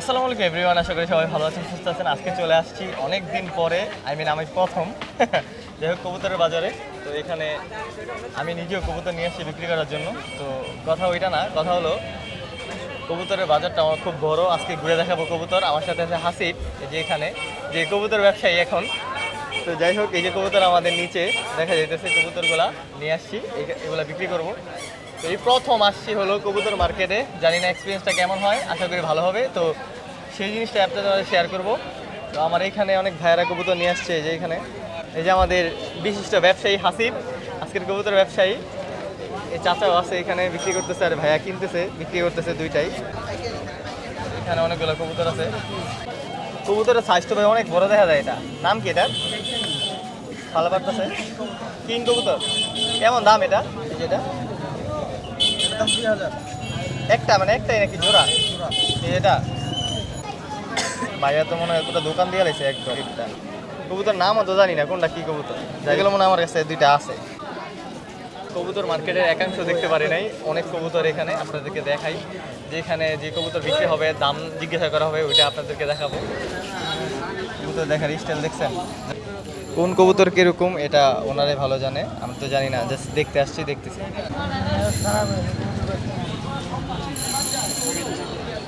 আসসালামু আলাইকুম এভরিওয়ান, আশা করি সবাই ভালো আছেন, সুস্থ আছেন। আজকে চলে আসছি অনেক দিন পরে আই মিন আমি প্রথম। যাই হোক, কবুতরের বাজারে। তো এখানে আমি নিজেও কবুতর নিয়ে আসছি বিক্রি করার জন্য। তো কথা ওইটা না, কথা হলো, কবুতরের বাজারটা আমার খুব বড়। আজকে ঘুরে দেখাবো কবুতর। আমার সাথে আছে হাসিব যে এখানে, যে কবুতর ব্যবসায়ী এখন। তো যাই হোক, এই যে কবুতর আমাদের নিচে দেখা যাইতেছে, কবুতরগুলা নিয়ে আসছি। এগুলা বিক্রি করব। তো এই প্রথম আসছি হলো কবুতর মার্কেটে। জানি না এক্সপিরিয়েন্সটা কেমন হয়, আশা করি ভালো হবে। তো সেই জিনিসটা আপনাদের শেয়ার করব। তো আমার এইখানে অনেক ভাইয়েরা কবুতর নিয়ে আসছে যে এখানে। এই যে আমাদের বিশিষ্ট ব্যবসায়ী হাসিব, আজকের কবুতর ব্যবসায়ী। এই চাচাও আছে এখানে, বিক্রি করতেছে আর ভাইয়া কিনতেছে, বিক্রি করতেছে দুইটাই। এখানে অনেকগুলো কবুতর আছে। কবুতরের সাইজটা ভাই অনেক বড় দেখা যায় এটা। নাম কি এটা ভালো পারতেছে। কিং কবুতর। কেমন দাম এটা? একটা মানে একটাই নাকি জোড়া? এটা? ভাইয়া তো মনে হয় এতটা দোকান দিয়ে লাইছে একদম। কবুতর নামও তো জানি না, কোনটা কি কবুতর? যেগুলো মনে আমার কাছে দুইটা আছে। কবুতর মার্কেটের একাংশ দেখতে পারি নাই, অনেক কবুতর এখানে আপনাদেরকে দেখাই। যেখানে যে কবুতর বিক্রি হবে, দাম জিজ্ঞাসা করা হবে, ওইটা আপনাদেরকে দেখাবো। কবুতর দেখার স্টাইল দেখছেন? কোন কবুতর কীরকম, এটা ওনারাই ভালো জানে। আমি তো জানি না জাস্ট দেখতে আসছি, দেখতেছি।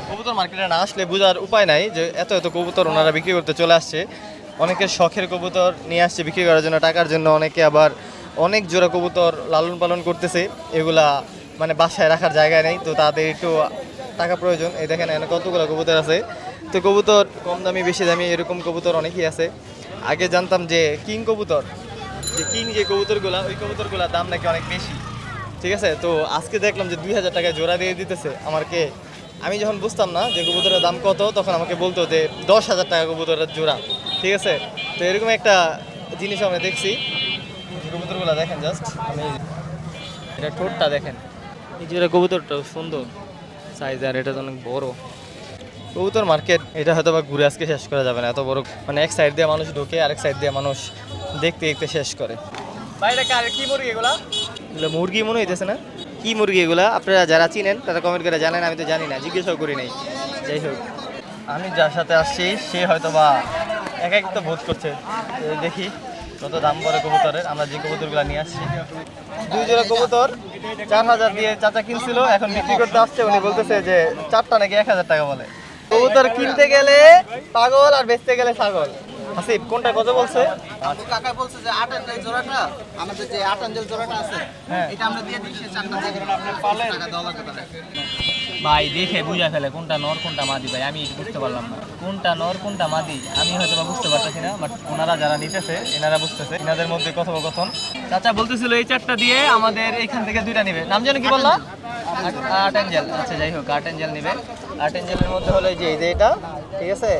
কবুতর মার্কেটে না আসলে বোঝার উপায় নাই যে এত এত কবুতর ওনারা বিক্রি করতে চলে আসছে। অনেকে শখের কবুতর নিয়ে আসছে বিক্রি করার জন্য, টাকার জন্য। অনেকে আবার অনেক জোড়া কবুতর লালন পালন করতেছে, এগুলা মানে বাসায় রাখার জায়গায় নেই, তো তাদের একটু টাকা প্রয়োজন। এই দেখেন কতগুলো কবুতর আছে। তো কবুতর কম দামি, বেশি দামি, এরকম কবুতর অনেকই আছে। আগে জানতাম যে কিং কবুতর, যে কিং যে কবুতরগুলা, ওই কবুতরগুলোর দাম নাকি অনেক বেশি। ঠিক আছে? তো আজকে দেখলাম যে দুই হাজার টাকায় জোড়া দিয়ে দিতেছে আমাকে আমি যখন বুঝতাম না যে কবুতরের দাম কত, তখন আমাকে বলতো যে দশ হাজার টাকা কবুতরের জোড়া, ঠিক আছে? তো এরকম একটা জিনিস আমরা দেখছি। কবুতরগুলো দেখেন জাস্ট আমি এটা ঠোঁটটা দেখেন। এই যে কবুতরটা সুন্দর সাইজ আর এটা তো অনেক বড়। কবুতর মার্কেট এটা হয়তো বা ঘুরে আজকে শেষ করা যাবে না, এত বড় মানে এক সাইড দিয়ে মানুষ ঢোকে, আরেক সাইড দিয়ে মানুষ দেখতে দেখতে শেষ করে। বাইরে কি মুরগি এগুলা? মুরগি মনে হইতেছে না। কি মুরগি এগুলা? আপনারা যারা চিনেন, তারা কমেন্ট করে জানেন, আমি তো জানি না, জিজ্ঞাসাও করি নাই। যাই হোক। আমি যার সাথে আসছি, সে হয়তো বা এক এক তো বোধ করছে। দেখি কত দাম পড়ে কবুতরের। আমরা যে কবুতরগুলো নিয়ে আসছি। দুই জোড়া কবুতর, চার হাজার দিয়ে চাচা কিনছিল, এখন বিক্রি করতে আসছে। উনি বলতেছে যে, চারটা নাকি এক হাজার টাকা বলে। কবুতর কিনতে গেলে পাগল আর বেচতে গেলে ছাগল। হাসিব কোনটা কত বলছে? কাকা বলছে যে আট আঞ্জেল জোড়াটা? আমাদের যে আট আঞ্জেল জোড়াটা আছে হ্যাঁ। এটা আমরা দিয়ে দিচ্ছি চারটা দিলাম আপনার পালে টাকা দেওয়া লাগবে ভাই দেখে বুঝা ফেলে কোনটা নর কোনটা মাদি ভাই। আমি বুঝতে পারলাম না। কোনটা নর কোনটা মাদি? আমি হয়তো বা বুঝতে পারতেছি না বাট ওনারা যারা নিতেছে এনারা বুঝতেছে। এনাদের মধ্যে কথোপকথন। চাচা বলতেছিল এই চারটা দিয়ে আমাদের এইখান থেকে দুইটা নিবে। নাম যেন কি বললাম আর্ট অ্যাঞ্জেল আচ্ছা যাই হোক আর্ট অ্যাঞ্জেল নিবে। আট এঞ্জেলের মধ্যে হলো এই যে এই যে এটা ঠিক আছে?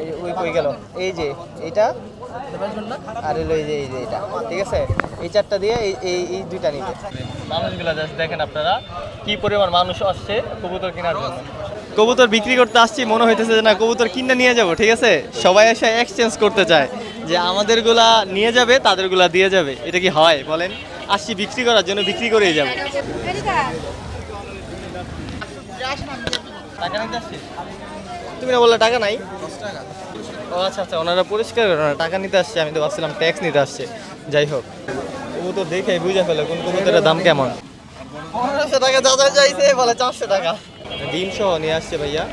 এই ওই কই গেল? এই যে এইটা আর হলো এই যে এই যে এটা। ঠিক আছে? এই চারটা দিয়ে এই এই এই দুইটা নিবে। মানুষগুলো জাস্ট দেখেন আপনারা কি পরিমাণ মানুষ আসছে কবুতর কেনার জন্য। কবুতর বিক্রি করতে আসছি, মনে হইতেছে যে না, কবুতর কিনে নিয়ে যাব, ঠিক আছে? সবাই এসে এক্সচেঞ্জ করতে চায় যে আমাদেরগুলা নিয়ে যাবে, তাদেরগুলা দিয়ে যাবে। এটা কি হয়? বলেন। আসছি বিক্রি করার জন্য, বিক্রি করেই যাব। টাকা নিতে তুমি বললে টাকা নাই? ও আচ্ছা আচ্ছা ওনারা পরিষ্কার করে না টাকা নিতে আসছে আমি তো ভাবছিলাম ট্যাক্স নিতে আসছে। যাই হোক ও তো দেখে বুঝে ফেলে কোন কবুতরের দাম কেমন। পনেরোশো টাকা দাদা চাইছে বলে চারশো টাকা। ডিম সহ নিয়ে আসছে ভাইয়া।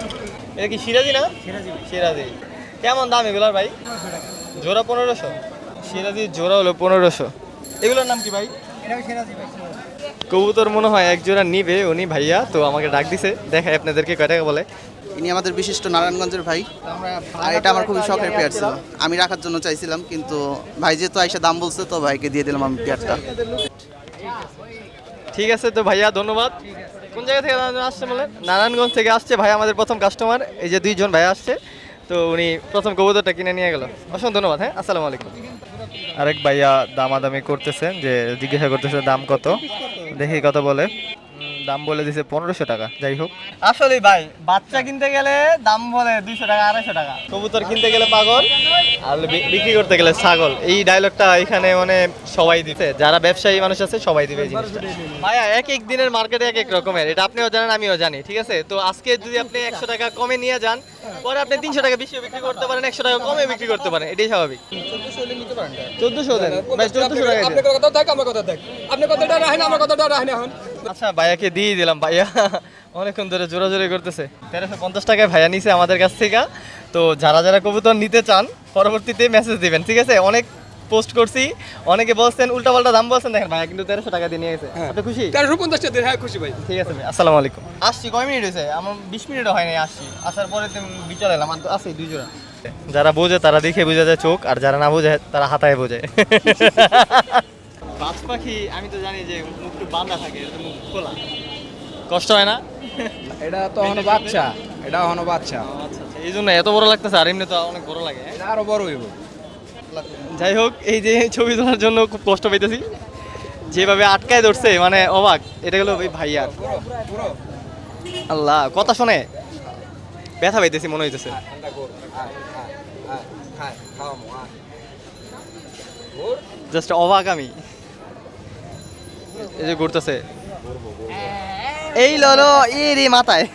এটা কি সিরাজি না? সিরাজি কেমন দাম এগুলোর ভাই? জোড়া পনেরোশো? সিরাজি জোড়া হলো পনেরোশো। এগুলোর নাম কি ভাই? কবুতর মনে হয় এক জোড়া নিবে উনি ভাইয়া তো আমাকে ডাক দিছে। দেখাই আপনাদেরকে কয় টাকা বলে। ইনি আমাদের বিশিষ্ট নারায়ণগঞ্জের ভাই। আর এটা আমার খুবই শখের পেয়ার ছিল। আমি রাখার জন্য চাইছিলাম কিন্তু ভাই যেহেতু আইসা দাম বলছে তো ভাইকে দিয়ে দিলাম আমি পেয়ারটা। ঠিক আছে তো ভাইয়া ধন্যবাদ। কোন জায়গা থেকে আসছে বলে? নারায়ণগঞ্জ থেকে আসছে ভাই আমাদের প্রথম কাস্টমার এই যে দুইজন ভাই আসছে। তো উনি প্রথম কবুতরটা কিনে নিয়ে গেল। অসংখ্য ধন্যবাদ হ্যাঁ? আসসালামু আলাইকুম। আরেক ভাইয়া দামাদামি করতেছেন যে জিজ্ঞাসা করতেছে দাম কত। দেখি কত বলে। দাম বলে দিছে পনেরোশো টাকা যাই হোক। আসলে ভাই বাচ্চা কিনতে গেলে দাম বলে দুইশো টাকা আড়াইশো টাকা। কবুতর কিনতে গেলে পাগল আর বিক্রি করতে গেলে ছাগল। এই ডায়লগটা এখানে মানে সবাই দিতে যারা ব্যবসায়ী মানুষ আছে সবাই দিবে এই জিনিসটা। ভাইয়া এক এক দিনের মার্কেটে এক এক রকমের। এটা আপনিও জানেন আমিও জানি ঠিক আছে? তো আজকে যদি আপনি একশো টাকা কমে নিয়ে যান পরে আপনি তিনশো টাকা বেশি বিক্রি করতে পারেন একশো টাকা কমে বিক্রি করতে পারেন এটাই স্বাভাবিক। চোদ্দশো দেন ভাই চোদ্দশো টাকা। আপনার কথা থাক আমার কথা থাক আপনি কথাটা রাখেন আমার কথাটা রাখেন এখন। আচ্ছা ভাইয়াকে দিয়ে দিলাম ভাইয়া। অনেকক্ষণ ধরে জোরাজোরি করতেছে। তেরোশো পঞ্চাশ টাকায় ভাইয়া নিছে আমাদের কাছ থেকে। তো যারা যারা কবুতর নিতে চান পরবর্তীতে মেসেজ দিবেন ঠিক আছে? অনেক পোস্ট করছি। অনেকে বলছেন উল্টাপাল্টা দাম বলছেন দেখেন ভাইয়া কিন্তু তেরোশো টাকা দিয়ে নিয়ে গেছে। আপনি খুশি? তেরোশো পঞ্চাশ টাকা হ্যাঁ খুশি ভাই। ঠিক আছে ভাই আসসালামু আলাইকুম। আসছি কয় মিনিট হয়েছে? আমার বিশ মিনিটও হয়নি আসছি। আসার পরে বিচার এলাম আর তো আছে দুই জোড়া। যারা বোঝে তারা দেখে বোঝা যায় চোখ আর যারা না বোঝে তারা হাতায় বোঝে। বাজ পাখি আমি তো জানি যে মুখটু বাঁধা থাকে মুখ খোলা। কষ্ট হয় না? এটা তো হনো বাচ্চা এটা হনো বাচ্চা। আচ্ছা আচ্ছা এই জন্য এত বড় লাগতেছে আর এমনি তো অনেক বড় লাগে এটা আরও বড় হইব। যাই হোক, এই যে ছবি তোলার জন্য খুব কষ্ট পেতেছি যেভাবে আটকায় ধরছে মানে অবাক। এটা হলো ওই ভাইয়ার আল্লাহ, কথা শোনে ব্যথা পাইতেছি, মনে হইতেছে। জাস্ট অবাক আমি। এই যে ঘুরতেছে। এই ললো এই রে মাথায়।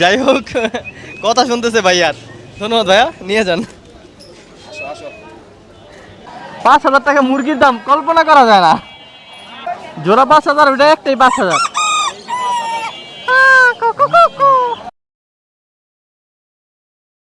যাই হোক, কথা শুনতেছে ভাইয়ার। ধন্যবাদ ভাইয়া, নিয়ে যান। পাঁচ হাজার টাকা মুরগির দাম, কল্পনা করা যায় না। জোড়া পাঁচ হাজার ওটা একটাই পাঁচ হাজার।